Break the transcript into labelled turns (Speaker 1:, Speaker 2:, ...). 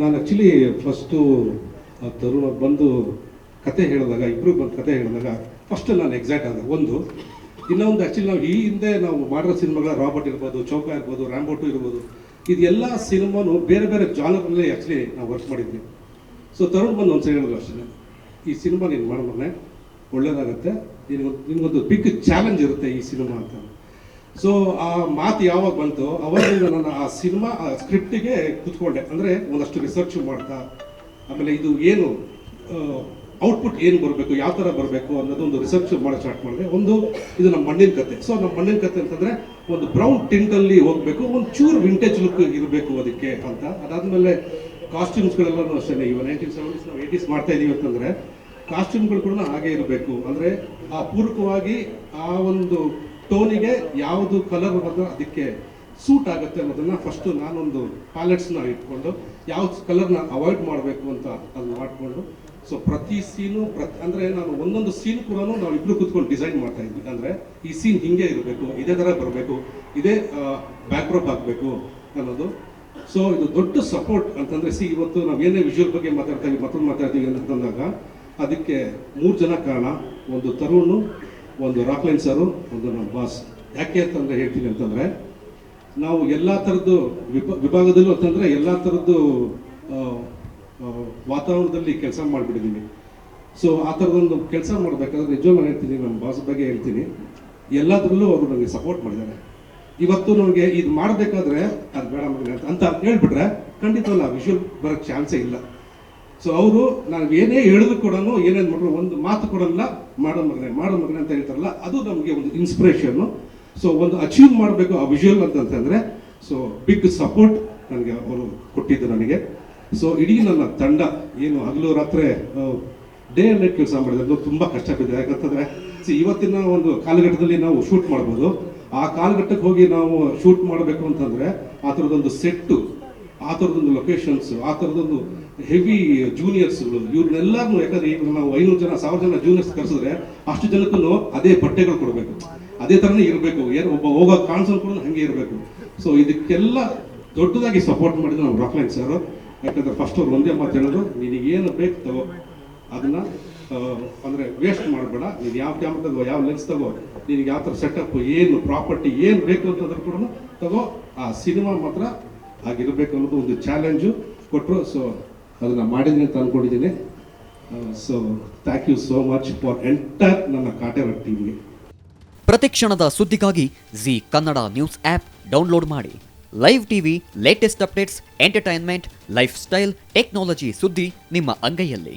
Speaker 1: ನಾನು actually first ತರುಣ ಬಂದು ಕತೆ ಹೇಳಿದಾಗ ಇಬ್ಬರು ಬಂದು ಕತೆ ಹೇಳಿದಾಗ ಫಸ್ಟ್ ನಾನು ಎಕ್ಸಾಕ್ಟ್ ಆದ ಒಂದು. ಇನ್ನೊಂದು ಆ್ಯಕ್ಚುಲಿ ನಾವು ಈ ಹಿಂದೆ ನಾವು ಮಾಡಿರೋ ಸಿನಿಮಾಗಳ ರಾಬರ್ಟ್ ಇರ್ಬೋದು, ಚೌಕ ಇರ್ಬೋದು ರ್ಯಾಂಬೋಟು ಇರ್ಬೋದು, ಇದೆಲ್ಲ ಸಿನಿಮಾನು ಬೇರೆ ಬೇರೆ ಜಾನರಲ್ಲೇ ಆ್ಯಕ್ಚುಲಿ ನಾವು ವರ್ಕ್ ಮಾಡಿದ್ವಿ. ಸೊ ತರುಣ್ ಬಂದು ಒಂದು ಸರಿ ಹೇಳಿದ್ರು ಅಷ್ಟೇ. ಈ ಸಿನಿಮಾ ನೀನು ಮಾಡೋಣ ಒಳ್ಳೇದಾಗುತ್ತೆ. ನಿನಗೊಂದು ನಿನಗೊಂದು ಬಿಗ್ ಚಾಲೆಂಜ್ ಇರುತ್ತೆ ಈ ಸಿನಿಮಾ ಅಂತ. ಸೊ ಆ ಮಾತು ಯಾವಾಗ ಬಂತು ಅವಾಗಿಂದ ನಾನು ಆ ಸಿನಿಮಾ, ಆ ಸ್ಕ್ರಿಪ್ಟಿಗೆ ಕುತ್ಕೊಂಡೆ. ಅಂದರೆ ಒಂದಷ್ಟು ರಿಸರ್ಚ್ ಮಾಡ್ತಾ, ಆಮೇಲೆ ಇದು ಏನು ಔಟ್ಪುಟ್ ಏನು ಬರಬೇಕು, ಯಾವ ಥರ ಬರಬೇಕು ಅನ್ನೋದೊಂದು ರಿಸರ್ಚ್ ಮಾಡೋ ಸ್ಟಾರ್ಟ್ ಮಾಡಿದೆ. ಒಂದು, ಇದು ನಮ್ಮ ಮಣ್ಣಿನ ಕತೆ. ಸೊ ನಮ್ಮ ಮಣ್ಣಿನ ಕತೆ ಅಂತಂದರೆ ಒಂದು ಬ್ರೌನ್ ಟಿಂಟಲ್ಲಿ ಹೋಗಬೇಕು ಒಂದು ಚೂರು ವಿಂಟೇಜ್ ಲುಕ್ ಇರಬೇಕು ಅದಕ್ಕೆ ಅಂತ. ಅದಾದಮೇಲೆ ಕಾಸ್ಟ್ಯೂಮ್ಸ್ಗಳೆಲ್ಲನೂ ಅಷ್ಟೇ ಇವಾಗ ನೈನ್ಟೀನ್ ಸೆವೆಂಟೀಸ್ ನಾವು ಏಯ್ಟೀಸ್ ಮಾಡ್ತಾ ಇದ್ದೀವಿ ಅಂತಂದರೆ ಕಾಸ್ಟ್ಯೂಮ್ಗಳು ಕೂಡ ಹಾಗೆ ಇರಬೇಕು. ಅಂದರೆ ಆ ಪೂರಕವಾಗಿ ಆ ಒಂದು ಟೋನಿಗೆ ಯಾವುದು ಕಲರ್ ಬಂದ್ರೆ ಅದಕ್ಕೆ ಸೂಟ್ ಆಗುತ್ತೆ ಅನ್ನೋದನ್ನ ಫಸ್ಟು ನಾನೊಂದು ಪ್ಯಾಲೆಟ್ಸ್ನ ಇಟ್ಕೊಂಡು ಯಾವ ಕಲರ್ನ ಅವಾಯ್ಡ್ ಮಾಡಬೇಕು ಅಂತ ಅದನ್ನ ಮಾಡಿಕೊಂಡು. ಸೊ ಪ್ರತಿ ಸೀನು ಪ್ರತಿ, ಅಂದರೆ ನಾನು ಒಂದೊಂದು ಸೀನ್ ಕೂಡ ನಾವು ಇಬ್ರು ಕೂತ್ಕೊಂಡು ಡಿಸೈನ್ ಮಾಡ್ತಾ ಇದ್ವಿ. ಅಂದರೆ ಈ ಸೀನ್ ಹಿಂಗೆ ಇರಬೇಕು, ಇದೇ ಥರ ಬರಬೇಕು, ಇದೇ ಬ್ಯಾಕ್ಡ್ರಾಪ್ ಆಗಬೇಕು ಅನ್ನೋದು. ಸೊ ಇದು ದೊಡ್ಡ ಸಪೋರ್ಟ್ ಅಂತಂದ್ರೆ ಸಿ ಇವತ್ತು ನಾವು ಏನೇ ವಿಜುವಲ್ ಬಗ್ಗೆ ಮಾತಾಡ್ತೀವಿ ಮತ್ತೊಂದು ಮಾತಾಡ್ತೀವಿ ಅಂತಂದಾಗ ಅದಕ್ಕೆ ಮೂರು ಜನ ಕಾರಣ. ಒಂದು ತರುಣ್ ಒಂದು ರಾಕ್ಲೈನ್ ಸರು, ಒಂದು ನಮ್ಮ ಬಾಸ್ ಯಾಕೆ ಅಂತಂದ್ರೆ ಹೇಳ್ತೀನಿ ಅಂತಂದ್ರೆ, ನಾವು ಎಲ್ಲ ಥರದ್ದು ವಿಭ, ವಿಭಾಗದಲ್ಲೂ ಅಂತಂದ್ರೆ ಎಲ್ಲ ಥರದ್ದು ವಾತಾವರಣದಲ್ಲಿ ಕೆಲಸ ಮಾಡಿಬಿಟ್ಟಿದ್ದೀವಿ ಸೊ ಆ ಥರದೊಂದು ಕೆಲಸ ಮಾಡಬೇಕಾದ್ರೆ ನಾನು ಹೇಳ್ತೀನಿ, ನಮ್ಮ ಬಾಸ್ ಬಗ್ಗೆ ಹೇಳ್ತೀನಿ. ಎಲ್ಲದರಲ್ಲೂ ಅವರು ನನಗೆ ಸಪೋರ್ಟ್ ಮಾಡಿದ್ದಾರೆ. ಇವತ್ತು ನಮಗೆ ಇದು ಮಾಡಬೇಕಾದ್ರೆ, ಅದು ಬೇಡ ಅಂತ ಅಂತ ಹೇಳ್ಬಿಟ್ರೆ ಖಂಡಿತವಲ್ಲ ವಿಷುವಲ್ ಬರೋಕ್ಕೆ ಚಾನ್ಸೇ ಇಲ್ಲ. ಸೊ ಅವರು ನಾವು ಏನೇ ಹೇಳಿದ್ರು ಕೂಡ ಏನೇನು ಮಾಡಿದ್ರು ಒಂದು ಮಾತು ಕೊಡಲ್ಲ, ಮಾಡೋ ಮಗನೆ ಮಾಡೋ ಮಗನೆ ಅಂತ ಹೇಳ್ತಾರಲ್ಲ, ಅದು ನಮಗೆ ಒಂದು ಇನ್ಸ್ಪಿರೇಷನ್ನು ಸೊ ಒಂದು ಅಚೀವ್ ಮಾಡಬೇಕು ಆ ವಿಜುವಲ್ ಅಂತಂತಂದರೆ ಸೊ ಬಿಗ್ ಸಪೋರ್ಟ್ ನನಗೆ ಅವರು ಕೊಟ್ಟಿದ್ದು ನನಗೆ. ಸೊ ಇಡೀ ನನ್ನ ತಂಡ, ಏನು ಹಗಲು ರಾತ್ರಿ ಡೇ ಅಂಡ್ ನೈಟ್ ಕೆಲಸ ಮಾಡಿದ್ರು ತುಂಬ ಕಷ್ಟ ಬಿದ್ದಿದೆ. ಯಾಕಂತಂದರೆ ಸಿ ಇವತ್ತಿನ ಒಂದು ಕಾಲಘಟ್ಟದಲ್ಲಿ ನಾವು ಶೂಟ್ ಮಾಡ್ಬೋದು. ಆ ಕಾಲಘಟ್ಟಕ್ಕೆ ಹೋಗಿ ನಾವು ಶೂಟ್ ಮಾಡಬೇಕು ಅಂತಂದರೆ, ಆ ಥರದೊಂದು ಸೆಟ್ಟು ಆ ಥರದೊಂದು ಲೊಕೇಶನ್ಸ್ ಆ ಥರದೊಂದು ಹೆವಿ ಜೂನಿಯರ್ಸ್ಗಳು ಇವ್ರನ್ನೆಲ್ಲರನ್ನು ಯಾಕಂದ್ರೆ ಈಗ ನಾವು ಐನೂರು ಜನ, ಸಾವಿರ ಜನ ಜೂನಿಯರ್ಸ್ ಕರೆಸಿದ್ರೆ ಅಷ್ಟು ಜನಕ್ಕೂ ಅದೇ ಬಟ್ಟೆಗಳು ಕೊಡಬೇಕು. ಅದೇ ಥರನೇ ಇರಬೇಕು. ಏನು ಒಬ್ಬ ಹೋಗೋ ಕಾನ್ಸಲ್ ಕೂಡ ಹಂಗೆ ಇರಬೇಕು. ಸೊ ಇದಕ್ಕೆಲ್ಲ ದೊಡ್ಡದಾಗಿ ಸಪೋರ್ಟ್ ಮಾಡಿದ್ರು ನಮ್ಮ ರಾಕ್ಲೈನ್ ಸರ್ ಯಾಕಂದ್ರೆ ಫಸ್ಟ್ ಅವ್ರು ಒಂದೇ ಮಾತು ಹೇಳಿದ್ರು ನಿನಗೇನು ಬೇಕು ತಗೋ ಅದನ್ನ ಅಂದರೆ ಅಂದ್ರೆ ವೇಸ್ಟ್ ಮಾಡಬೇಡ. ನೀನು ಯಾವ ಕ್ಯಾಮ್ರಾ ತಗೋ, ಯಾವ ಲೆನ್ಸ್ ತಗೋ, ನಿನಗೆ ಯಾವ ಥರ ಸೆಟಪ್ ಏನು ಪ್ರಾಪರ್ಟಿ ಏನು ಬೇಕು ಅಂತಂದ್ರೆ ಕೂಡ ತಗೋ. ಆ ಸಿನಿಮಾ ಮಾತ್ರ ಆಗಿರಬೇಕು ಅನ್ನೋದು ಒಂದು ಚಾಲೆಂಜು ಕೊಟ್ಟರು ಸೊ ಅದನ್ನು ಮಾಡಿದ್ದೀನಿ ಅಂತ ಅಂದ್ಕೊಂಡಿದ್ದೀನಿ so thank you so much for entire ನನ್ನ ಕಾಟೇರ ಟೀಮ್ಗೆ
Speaker 2: ಪ್ರತಿಕ್ಷಣದ ಸುದ್ದಿಗಾಗಿ Zee Kannada news app download ಮಾಡಿ. Live TV latest updates entertainment lifestyle technology ಸುದ್ದಿ ನಿಮ್ಮ ಅಂಗೈಯಲ್ಲಿ.